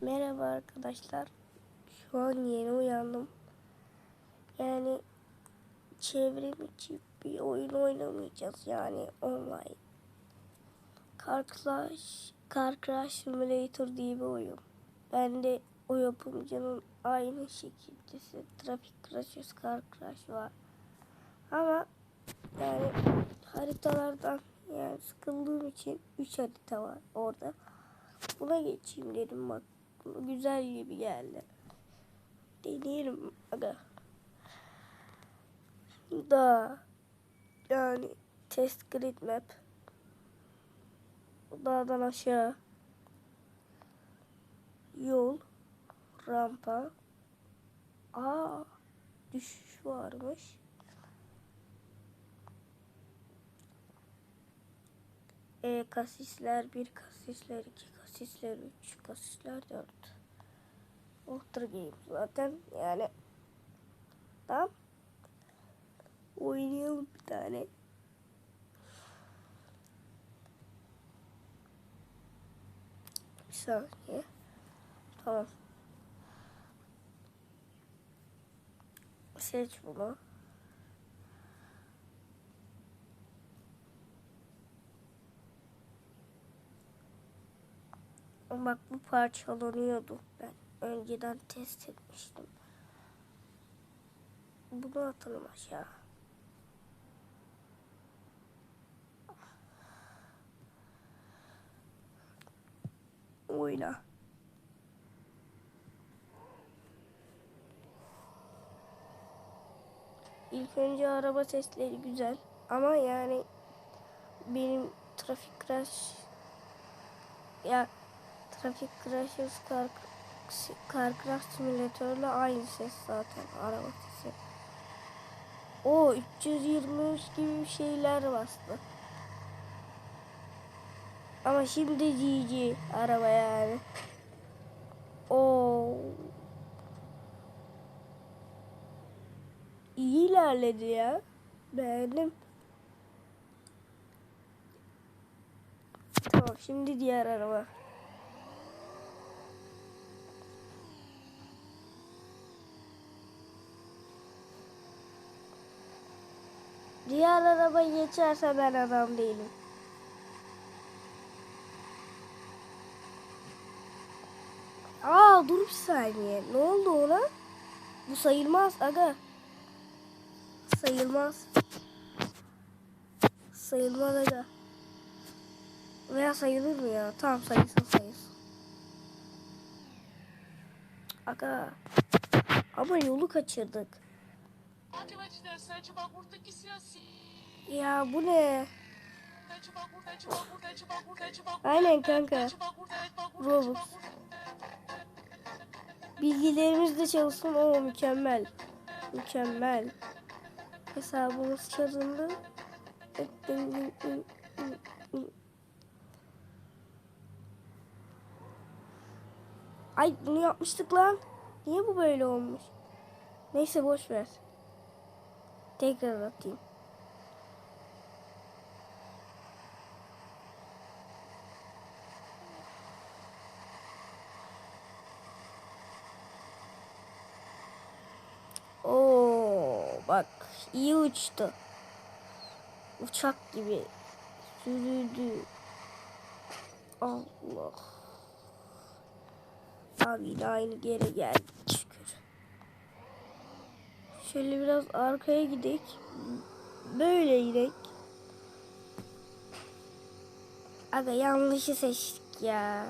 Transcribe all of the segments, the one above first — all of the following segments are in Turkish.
Merhaba arkadaşlar. Şu an yeni uyandım. Yani çevrim içi bir oyun oynamayacağız yani online. Car Crash, Car Crash Simulator diye bir oyun. Ben de o yapımcının aynı şekildesi Traffic Crashes, Car Crash var. Ama yani haritalardan yani sıkıldığım için 3 harita var orada. Buna geçeyim dedim bak. Güzel gibi geldi. Deneyelim aga. Da yani test grid map. Dağdan aşağı. Yol. Rampa. Aa düşüş varmış. E, kasisler 1, kasisler 2, kasisler 3, kasisler 4. Ultra game zaten yani. Tamam. Oynayalım bir tane. Bir saniye. Tamam. Seç bunu. Bak bu parçalanıyordu. Ben önceden test etmiştim. Bunu atalım aşağı. Oyna. İlk önce araba sesleri güzel ama yani benim trafik crash ya trafik crashes car, car crash simülatörle aynı ses zaten araba sesi. O 323 gibi şeyler bastı. Ama şimdi GG araba yani. O iyi ilerledi ya. Beğendim. Tamam şimdi diğer araba. Diğer araba geçerse ben adam değilim. Aa dur bir saniye. Ne oldu ona? Bu sayılmaz aga. Sayılmaz. Sayılmaz aga. Veya sayılır mı ya? Tamam sayılsın sayılsın. Aga. Ama yolu kaçırdık. Ya bu ne? Aynen kanka. Bagulho. Bilgilerimiz de çalışsın. O mükemmel. Mükemmel. Hesabımız çalındı. Ay bunu yapmıştık lan. Niye bu böyle olmuş? Neyse boş ver. Tekrar atayım. Oo bak iyi uçtu. Uçak gibi sürüdü. Allah. Abi yine aynı geri geldi şükür. Şöyle biraz arkaya gidek. Böyle gidek. Aga yanlışı seçtik ya.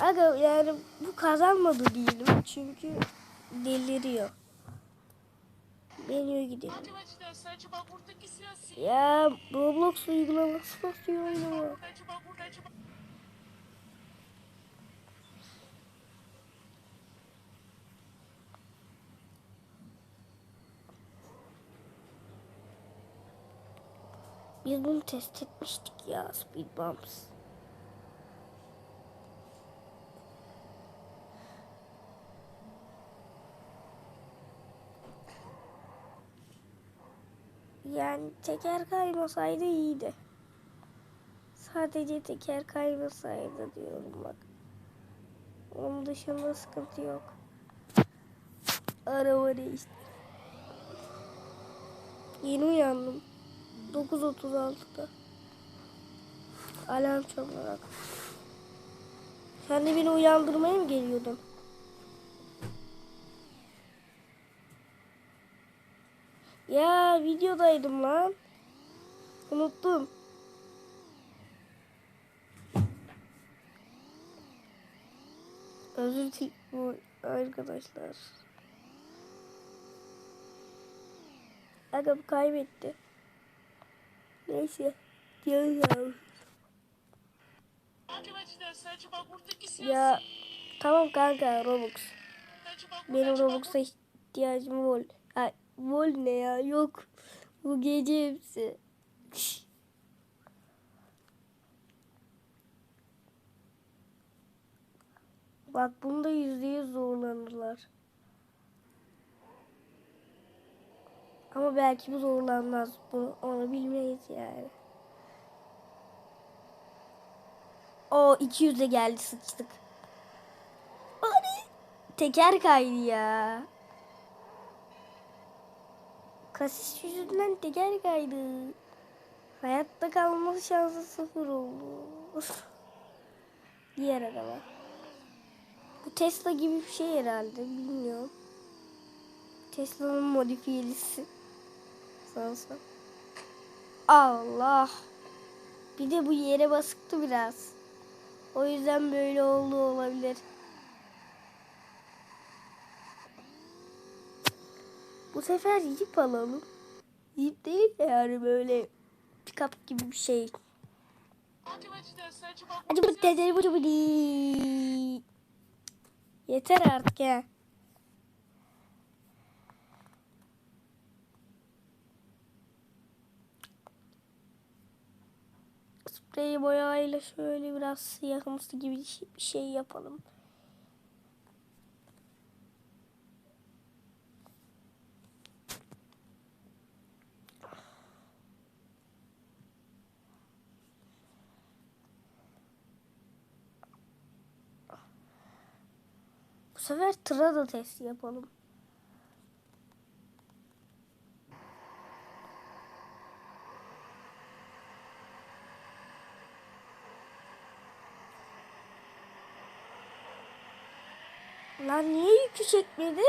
Aga yani bu kazanmadı diyelim çünkü deliriyor. Deniyor gidelim. Ya Roblox uygulaması basıyor oynama. Biz bunu test etmiştik ya Speed Bumps. Yani teker kaymasaydı iyiydi. Sadece teker kaymasaydı diyorum bak. Onun dışında sıkıntı yok. Araba değişti. Yeni uyandım. 9.36'da. Alarm çalarak. Sen de beni uyandırmaya mı geliyordun? Ya videodaydım lan. Unuttum. Özür dilerim arkadaşlar. Bu kaybetti. Neyse. Diyoruz ya. Tamam kanka Robux. Benim Robux'a ihtiyacım var. Ay, vol ne ya? Yok. Bu gece hepsi. Bak bunda yüzde yüz zorlanırlar. Ama belki bu zorlanmaz. Bunu onu bilmeyiz yani. O 200'e geldi sıçtık. Hadi. Teker kaydı ya. Kasis yüzünden teker kaydı. Hayatta kalma şansı sıfır oldu. Diğer araba. Bu Tesla gibi bir şey herhalde. Bilmiyorum. Tesla'nın modifiyelisi. Sansa. Allah. Bir de bu yere basıktı biraz. O yüzden böyle oldu olabilir. Bu sefer Jeep alalım. Jeep değil de yani böyle pick-up gibi bir şey. Bu dedeli bu. Yeter artık ya. Sprey boyayla şöyle biraz siyahımsı gibi şey- bir şey yapalım. Bu sefer tıra da test yapalım. Lan niye yükü çekmedi?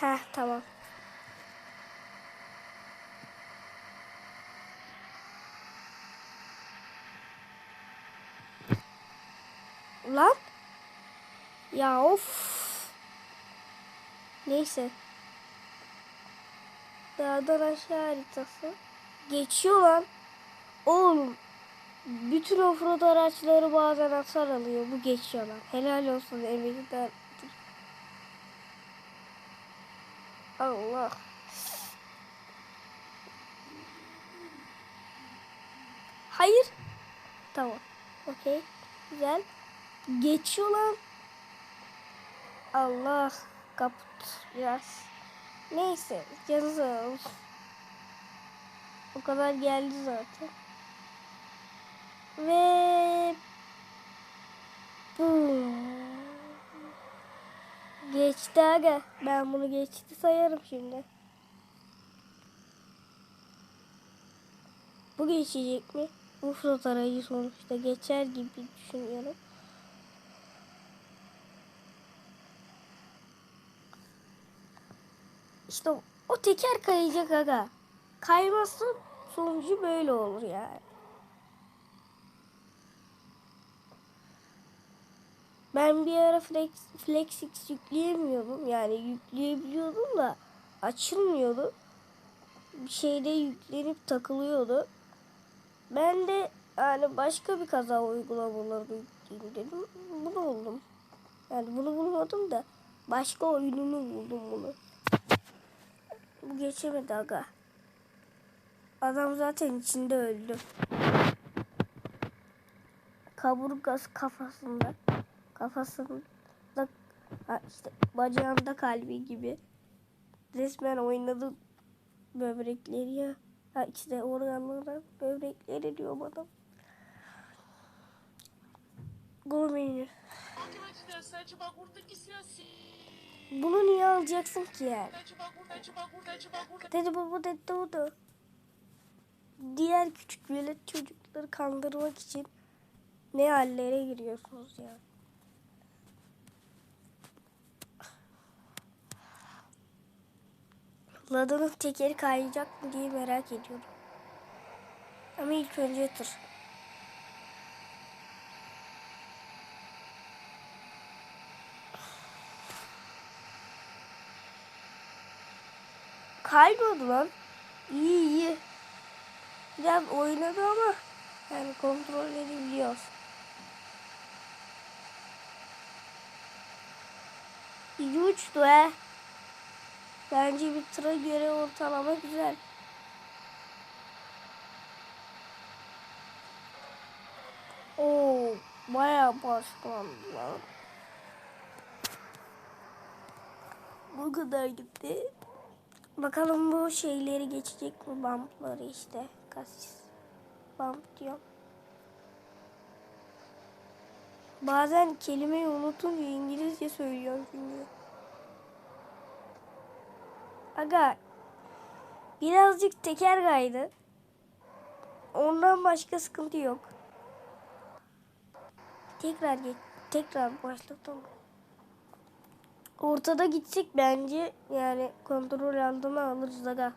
Heh tamam. Lan. Ya of. Neyse. Dağdan aşağı haritası. Geçiyor lan. Oğlum. Bütün offroad araçları bazen hasar alıyor. Bu geçiyor lan. Helal olsun emeğinden. Allah. Hayır. Tamam. Okey. Güzel. Geçiyor lan. Allah. Kaput biraz. Neyse. Olsun. O kadar geldi zaten. Ve Boom. Geçti aga. Ben bunu geçti sayarım şimdi. Bu geçecek mi? Ufrat aracı sonuçta geçer gibi düşünüyorum. İşte o, teker kayacak aga. Kayması sonucu böyle olur yani. Ben bir ara flex, Flexix yükleyemiyordum. Yani yükleyebiliyordum da açılmıyordu. Bir şeyde yüklenip takılıyordu. Ben de yani başka bir kaza uygulamalarını yükleyeyim dedim. Bunu buldum. Yani bunu bulmadım da başka oyununu buldum bunu. Bu geçemedi aga. Adam zaten içinde öldü. Kaburgası kafasında. Kafasında Ha işte bacağında kalbi gibi. Resmen oynadı böbrekleri ya. Ha işte organlara böbrekleri diyor bana. Gormini. Última de sete Bunu niye alacaksın ki yani? Dedi baba dedi o da. Diğer küçük velet çocukları kandırmak için ne hallere giriyorsunuz ya. Lada'nın tekeri kayacak mı diye merak ediyorum. Ama ilk önce tır. Kaymadı lan. İyi iyi. Biraz oynadı ama yani kontrol edebiliyoruz. İyi uçtu he. Bence bir tıra göre ortalama güzel. Oo, bayağı başlandı lan. Bu kadar gitti. Bakalım bu şeyleri geçecek mi? Bumpları işte. Kasis. Bump diyor. Bazen kelimeyi unutunca İngilizce söylüyorum çünkü. Aga birazcık teker kaydı. Ondan başka sıkıntı yok. Tekrar geç, tekrar başlatalım. Ortada gitsek bence yani kontrol altına alırız aga.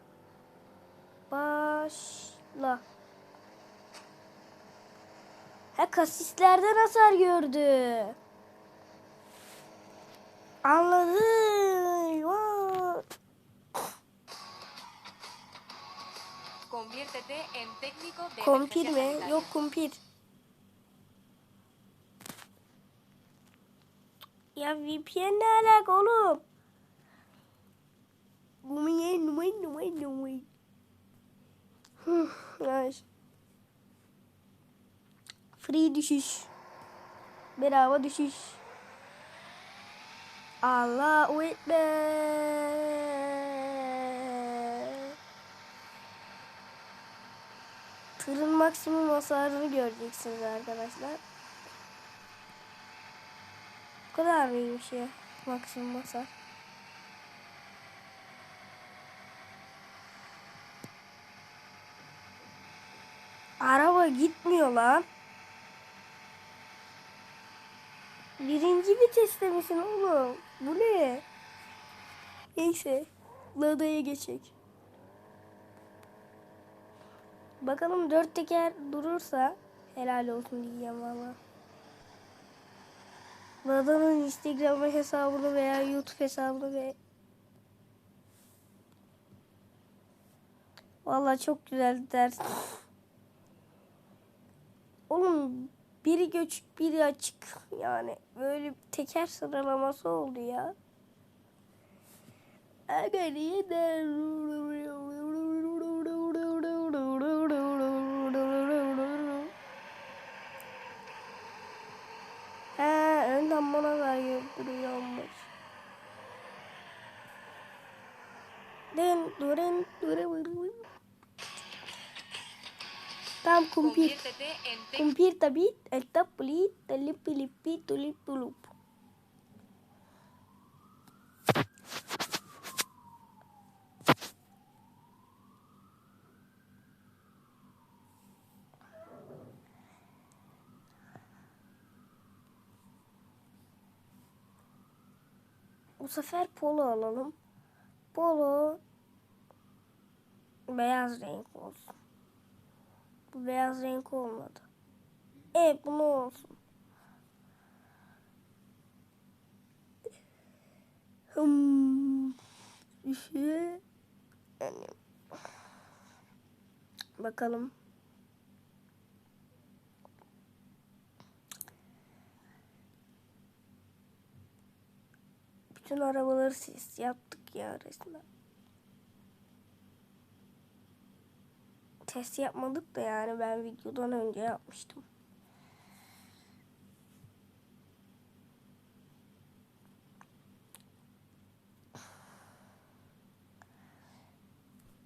Başla. Ha kasislerden hasar gördü. Anladım. Conviértete en técnico de mi? Yok kumpir. Ya VPN ne alaka oğlum? Numay numay numay numay. Ay. Free düşüş. Bedava düşüş. Allahu Ekber. Tırın maksimum hasarını göreceksiniz arkadaşlar. Kadar mıymış ya maksimum hasar? Araba gitmiyor lan. Birinci viteste misin oğlum? Bu ne? Neyse. Lada'ya geçecek. Bakalım dört teker durursa helal olsun diyeceğim valla. Lada'nın Instagram hesabını veya YouTube hesabını ve Valla çok güzel ders. Oğlum biri göçük biri açık. Yani böyle teker sıralaması oldu ya. Aga niye de- He önden bana ver duruyormuş. Den duren duren Tam kumpir. Conviértete en técnico Kumpir tabi el tapuli talipi lipi tulipi lup. Bu sefer polo alalım. Polo beyaz renk olsun. Bu beyaz renk olmadı. Evet bunu olsun. Hmm. Şey. Yani. Bakalım. Bütün arabaları ses yaptık ya resmen. test yapmadık da yani ben videodan önce yapmıştım.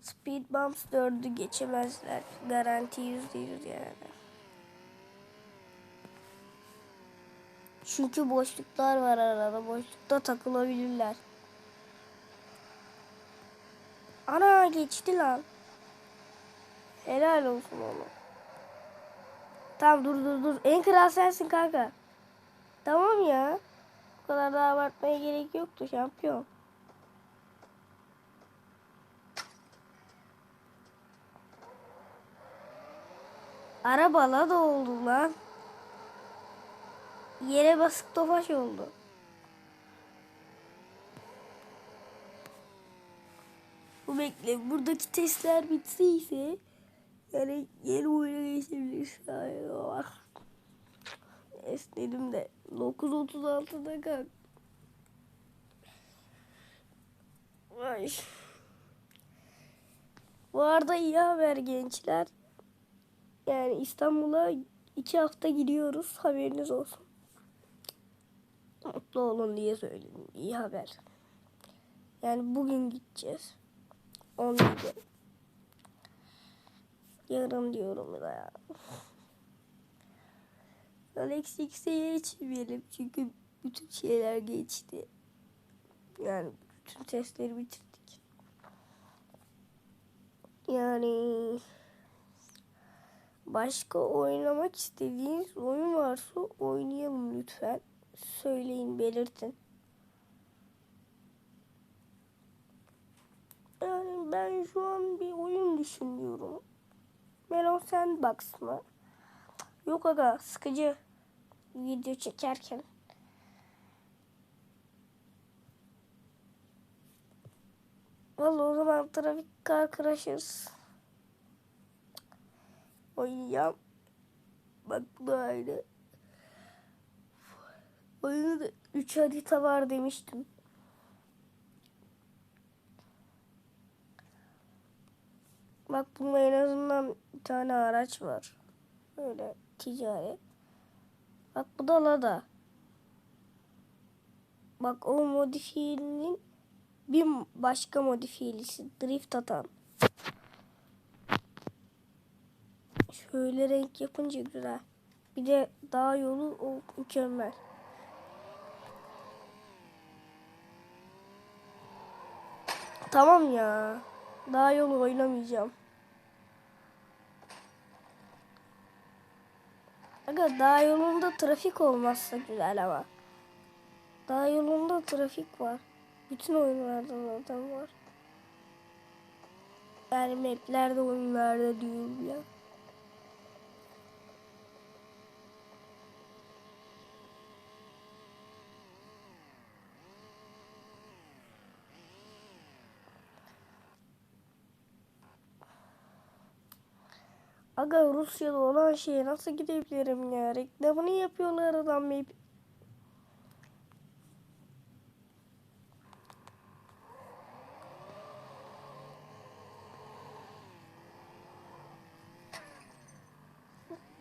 Speed Bumps 4'ü geçemezler. Garanti %100 yani. Çünkü boşluklar var arada. Boşlukta takılabilirler. Ana geçti lan. Helal olsun oğlum. Tamam dur dur dur. En kral sensin kanka. Tamam ya. Bu kadar da abartmaya gerek yoktu şampiyon. Arabala da oldu lan. Yere basık tofaş oldu. Bu bekle. Buradaki testler bitseyse yani yeni oyuna bak. Esnedim de. 9.36'da kalk. Ay. Bu arada iyi haber gençler. Yani İstanbul'a iki hafta gidiyoruz. Haberiniz olsun. Mutlu olun diye söyledim. İyi haber. Yani bugün gideceğiz. 17. Yarın diyorum da ya. Alex X'e geçmeyelim çünkü bütün şeyler geçti. Yani bütün testleri bitirdik. Yani başka oynamak istediğiniz oyun varsa oynayalım lütfen. Söyleyin, belirtin. Yani ben şu an bir oyun düşünüyorum. Melon Sandbox mı? Yok aga sıkıcı video çekerken. Vallahi o zaman trafik car crashers. Oynayacağım. Bak bu da aynı. Oyunda da 3 harita var demiştim. Bak bunda en azından bir tane araç var. Böyle ticari. Bak bu da Lada. Bak o modifiyelinin bir başka modifiyelisi. Drift atan. Şöyle renk yapınca güzel. Bir de dağ yolu o mükemmel. Tamam ya. Dağ yolu oynamayacağım. Aga dağ yolunda trafik olmazsa güzel ama. Dağ yolunda trafik var. Bütün oyunlarda zaten var. Yani maplerde oyunlarda diyorum ya. Aga Rusya'da olan şeye nasıl gidebilirim ya? Reklamını yapıyorlar adam map.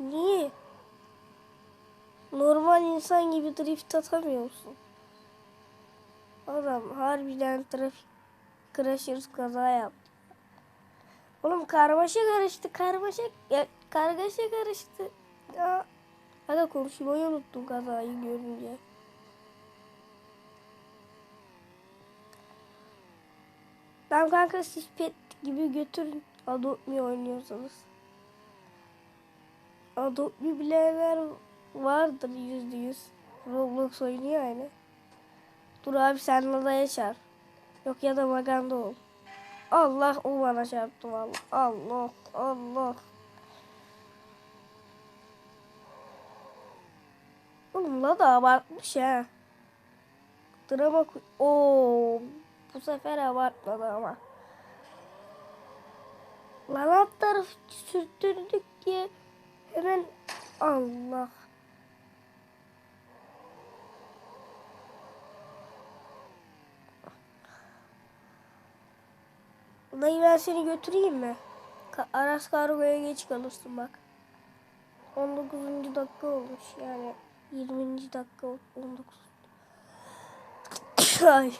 Niye? Normal insan gibi drift atamıyor musun? Adam harbiden trafik crashers kaza yaptı. Oğlum karmaşa karıştı karmaşa ya, kargaşa karıştı. Ya. Hadi konuşmayı unuttum kazayı görünce. Tamam kanka siz pet gibi götürün. Adopt Me oynuyorsanız. Adopt Me bilenler vardır yüzde yüz. Roblox oynuyor yani. Dur abi sen da yaşar. Yok ya da Maganda ol. Allah o bana çarptı valla. Allah Allah. Oğlum la da abartmış ha. Drama Oo, bu sefer abartmadı ama. Lan alt taraf sürttürdük diye hemen Allah. Dayı ben seni götüreyim mi? Aras Kargo'ya geç kalırsın bak. 19. dakika olmuş yani 20. dakika ol- 19. Ay.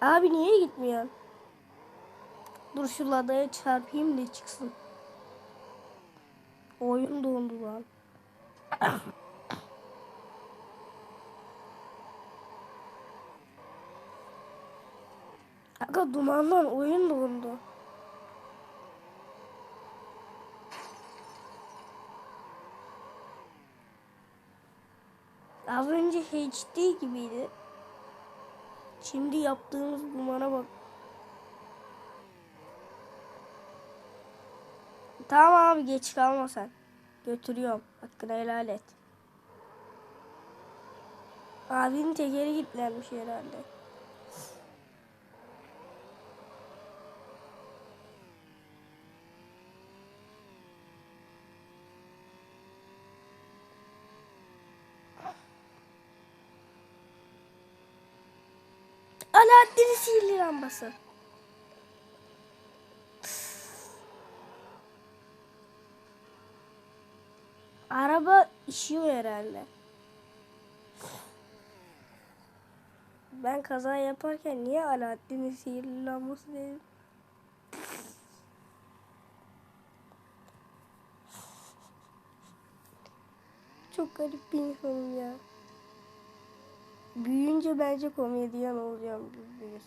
Abi niye gitmiyorsun? Dur şu ladaya çarpayım da çıksın. Oyun dondu lan. Aga dumandan oyun dondu. Az önce HD gibiydi. Şimdi yaptığımız dumana bak. Tamam abi geç kalma sen. Götürüyorum. Hakkını helal et. Abinin tekeri kilitlenmiş herhalde. Alaaddin'in sihirli lambası. Araba işiyor herhalde. Ben kaza yaparken niye Alaaddin'in sihirli lambası dedim? Çok garip bir insanım ya. Büyüyünce bence komedyen olacağım ben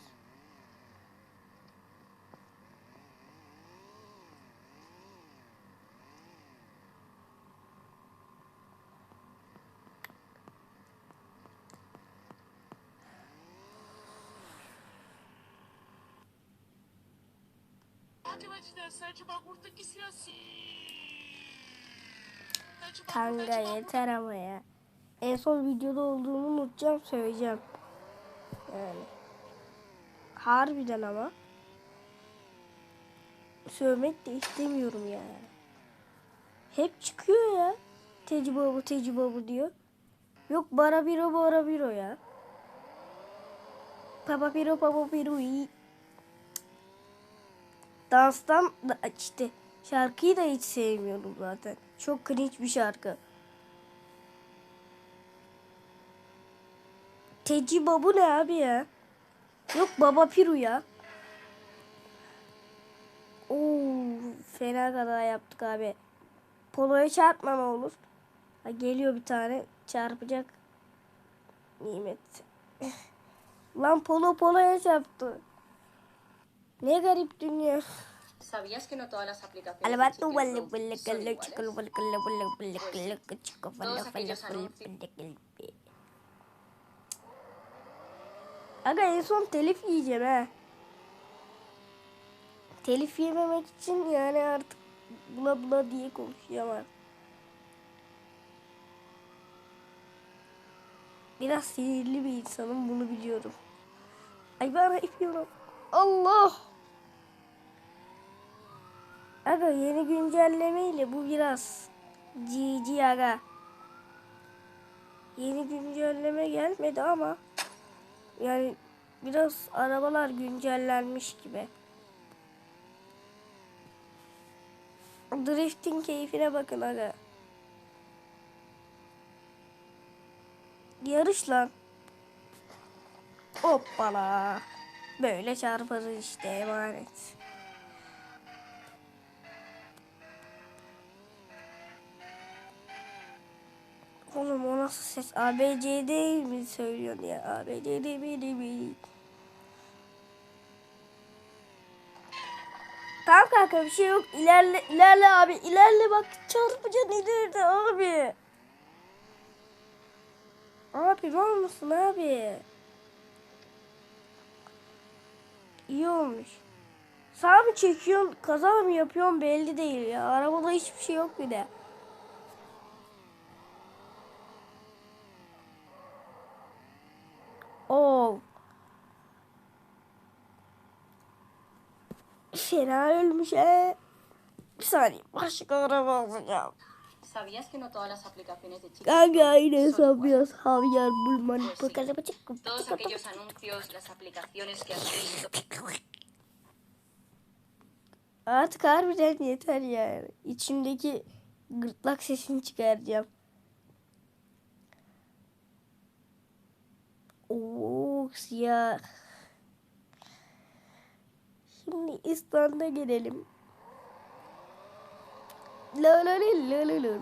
Kanka yeter ama ya. En son videoda olduğumu unutacağım söyleyeceğim. Yani. Harbiden ama. Söylemek de istemiyorum yani. Hep çıkıyor ya. Tecrübe bu diyor. Yok bara biro bara biro ya. Papa piro papa piro iyi. Danstan da işte şarkıyı da hiç sevmiyorum zaten. Çok cringe bir şarkı. Teci babu ne abi ya? Yok baba piru ya. Oo fena kaza yaptık abi. Poloya çarpma ne olur. Ha, geliyor bir tane çarpacak. Nimet. Lan polo poloya çarptı. Ne garip dünya. ¿Sabías que no todas las aplicaciones vale kale Aga en son telif yiyeceğim ha. Telif yememek için yani artık bula bula diye konuşuyorum artık. Biraz sinirli bir insanım bunu biliyorum. Ay ben yapıyorum. Allah! Aga yeni güncellemeyle bu biraz GG aga. Yeni güncelleme gelmedi ama yani biraz arabalar güncellenmiş gibi. Drifting keyfine bakın aga. Yarış lan. Hoppala. Böyle çarparız işte emanet. Oğlum o nasıl ses? ABCD mi söylüyorsun ya? ABCD mi mi? Tamam kanka bir şey yok. İlerle ilerle abi. İlerle bak çarpacaksın ileride abi. Abi ne olmuşsun abi? İyi olmuş. Sağ mı çekiyorsun, kaza mı yapıyorsun belli değil ya. Arabada hiçbir şey yok bir de. Oo. Fena ölmüş he. Bir saniye başka araba alacağım. ¿Sabías que no todas las aplicaciones de son iguales? sapıyoruz. Havyar bulman. Todos aquellos anuncios, las aplicaciones que has visto. Artık harbiden yeter yani. İçimdeki gırtlak sesini çıkaracağım. Oo siyah. Şimdi İslam'da gelelim. La la la la la.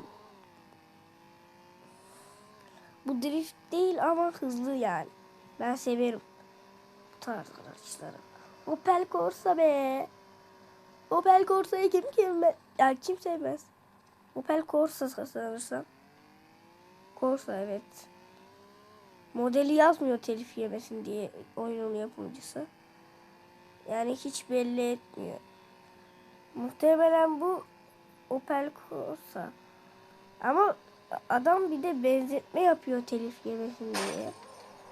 Bu drift değil ama hızlı yani. Ben severim bu tarz araçları. Opel Corsa be. Opel Corsa'yı kim kim ya kim sevmez? Opel Corsa sanırsam. Corsa evet. Modeli yazmıyor telif yemesin diye oyunun yapımcısı. Yani hiç belli etmiyor. Muhtemelen bu Opel Corsa. Ama adam bir de benzetme yapıyor telif yemesin diye.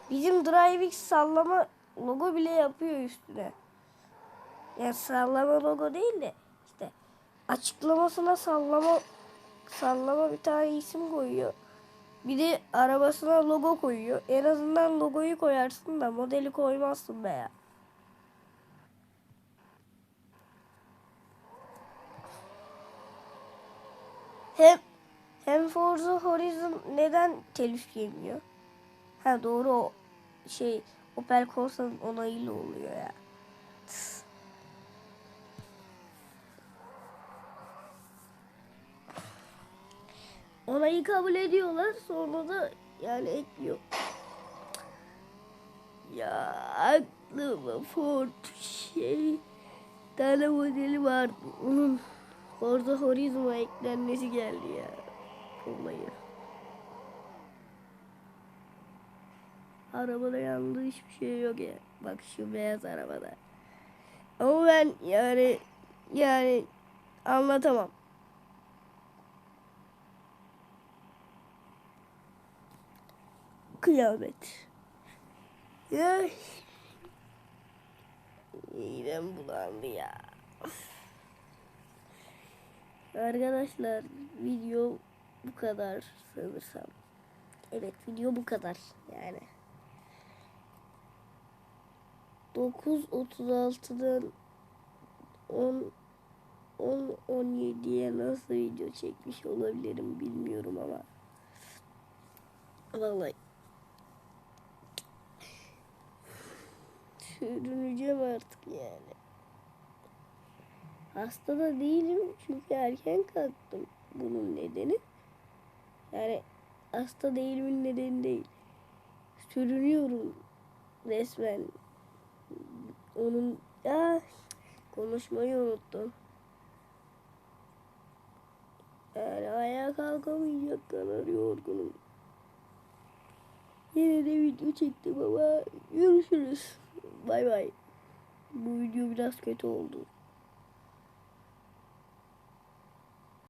Bizim DriveX sallama logo bile yapıyor üstüne. Yani sallama logo değil de işte açıklamasına sallama sallama bir tane isim koyuyor. Bir de arabasına logo koyuyor. En azından logoyu koyarsın da modeli koymazsın be ya. Hem hem Forza Horizon neden telif yemiyor? Ha doğru o şey Opel Corsa'nın onayıyla oluyor ya. Onayı kabul ediyorlar sonra da yani ekliyor. Ya aklıma Ford şey tane modeli vardı. Onun Forza Horizon'a eklenmesi geldi ya. Olayı. Arabada yandığı hiçbir şey yok ya. Bak şu beyaz arabada. Ama ben yani yani anlatamam. Kıyamet. Ya. İğnem bulandı ya. Arkadaşlar video bu kadar sanırsam. Evet video bu kadar yani. 9.36'dan 10 10 17'ye nasıl video çekmiş olabilirim bilmiyorum ama vallahi sürüneceğim artık yani. Hasta da değilim çünkü erken kalktım. Bunun nedeni yani hasta değilimin nedeni değil. Sürünüyorum resmen. Onun ya konuşmayı unuttum. Yani ayağa kalkamayacak kadar yorgunum. Yine de video çektim ama görüşürüz. Bay bay. Bu video biraz kötü oldu.